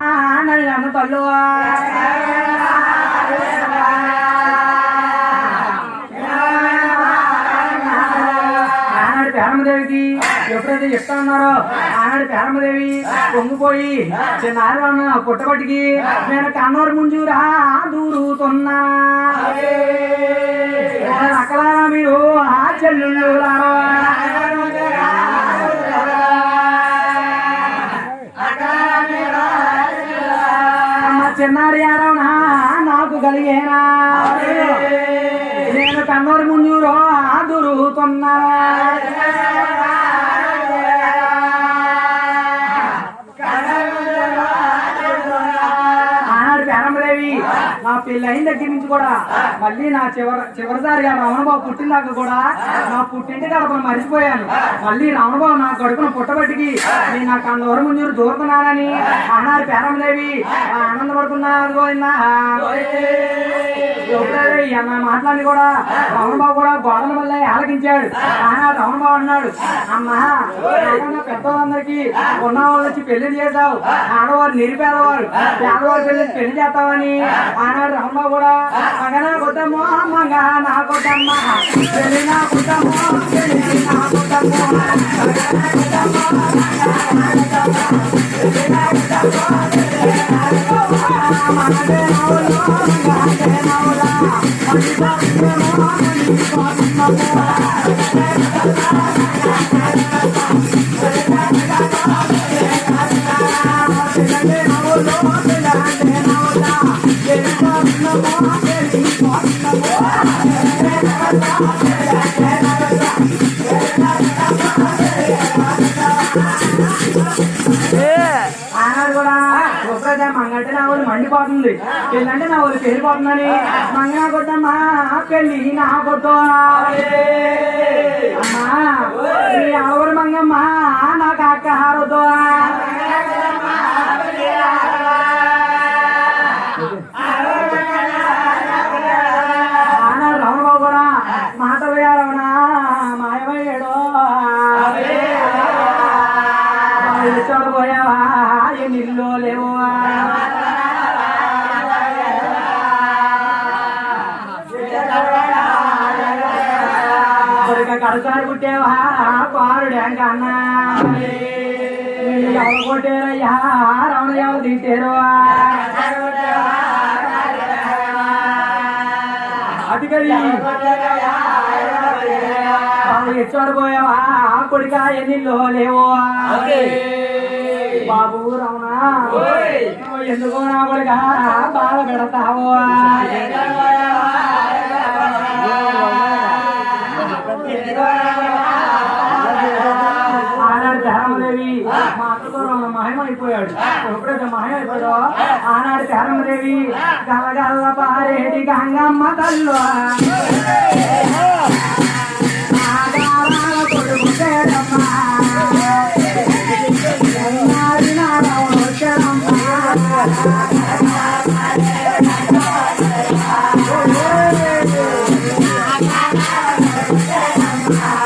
నన్ను అన్న ఆనాడు పేరమదేవికి ఎప్పుడైతే చెప్తా ఉన్నారో ఆనాడు పేరమదేవి పొంగిపోయి నారాయణ పుట్టబట్టికి నేను కన్నూరు ముంజూరా దూరుతున్నా అక్కలారా మీరు ఆ చెల్లుళ్ళు అమ్మ పెళ్ళైన దగ్గర నుంచి కూడా మళ్ళీ నా చివరి చివరిసారి రమణబాబు పుట్టిన కూడా నా పుట్టింటి గడపను మర్చిపోయాను మళ్ళీ రమణబాబు నా గడుపున పుట్టబట్టికి నేను నా కందవరం ముందు దూరుతున్నానని అన్నారు పేరంబలేవి ఆనందపడుతున్నారు అన్న మాట్లాడి కూడా రమణబాబు కూడా గోడల వల్ల ఆలకించాడు. ఆయన రమణబాబు అన్నాడు అమ్మా పెద్దవాళ్ళందరికీ ఉన్న వాళ్ళు వచ్చి పెళ్ళి చేశావు. ఆడవారు నిరుపేదవారు. పేదవారు పెళ్ళి పెళ్ళి చేస్తావని ఆనాడు రమణబాబు కూడా మగనా కొట్టమ్మో మగ నా కొట్టమ్మ పెళ్ళి నా కొట్టమ్మో పెళ్ళి నా నవ్వులా మండిపోతుంది పెళ్ళంటే నా ఊరు పేరిపోతుందని మంగ కొట్టమ్మా పెళ్ళి నా కొట్టు అమ్మా ఈ ఆవరు మంగమ్మ నాకు అక్క హారొద్దు ఆనాడు కూడా మాట వేయాలవనా మాయమయ్యాడు. చూడబోయావా ఏ నిల్లు లేవు. పారుడు అన్నా ఎవరు కొట్టారయ్యా రమణ ఎవరు తిట్టారు అది కది చూడబోయావా కొడుక ఎన్నిలో బాబు రమణ ఎందుకో నా కొడుక బాధ పెడతావో చెప్పాడు మహేశ్వరు ఆనాడు శారమదేవి గలగల్ల పారేటి గంగమ్మ తల్లు. Ah!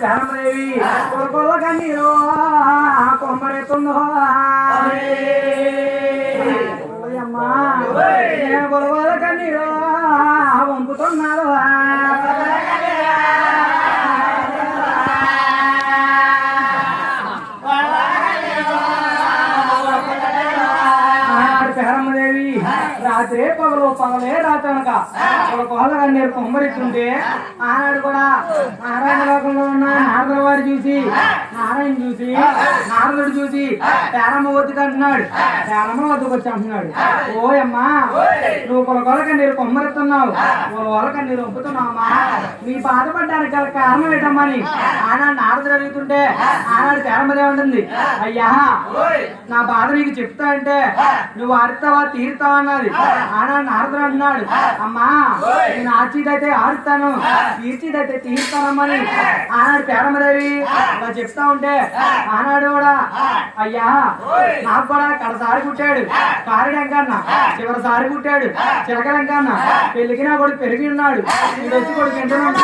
పెరమదేవి కొల కన్నీరు కొమ్మరెత్తుందో. ఓయమ్మా పగలే రాత్రనక ఒక కోళ్ళగా నేను కొమ్మరిస్తుంటే ఆనాడు కూడా నారాయణ లోకంలో ఉన్న నారదుల వారు చూసి నారాయణ చూసి నారదుడు చూసి పేరమ్మ వద్దకు అంటున్నాడు. పేరమ్మ వద్దకు వచ్చి అంటున్నాడు. ఓయమ్మా నువ్వు కొలకొలక నీరు కొమ్మరిస్తున్నావు. కొలకొలక నీరు ఒప్పుతున్నావమ్మా. నీ బాధపడ్డానికి గల కారణం ఏంటమ్మని ఆనాడు నారదుడు అడుగుతుంటే ఆనాడు పేరమ్మదే ఉంటుంది. అయ్యా నా బాధ నీకు చెప్తా అంటే నువ్వు ఆడుతావా తీరుతావా అన్నది ఆనాడు నారదుడు అంటున్నాడు అమ్మా నేను ఆర్చిదైతే ఆడుతాను తీర్చిదైతే తీరుతానమ్మని. ఆనాడు పేరమ్మదేవి అలా చెప్తా ఉంటే ఆనాడు కూడా అయ్యా నాకు కూడా కడసారి కుట్టాడు. కారిడంకన్న చివరిసారి కుట్టాడు. చిలకలంకన్న పెళ్ళికి నా కొడుకు పెరిగి ఉన్నాడు ఇది వచ్చి కొడుకు ఎంటున్నాడు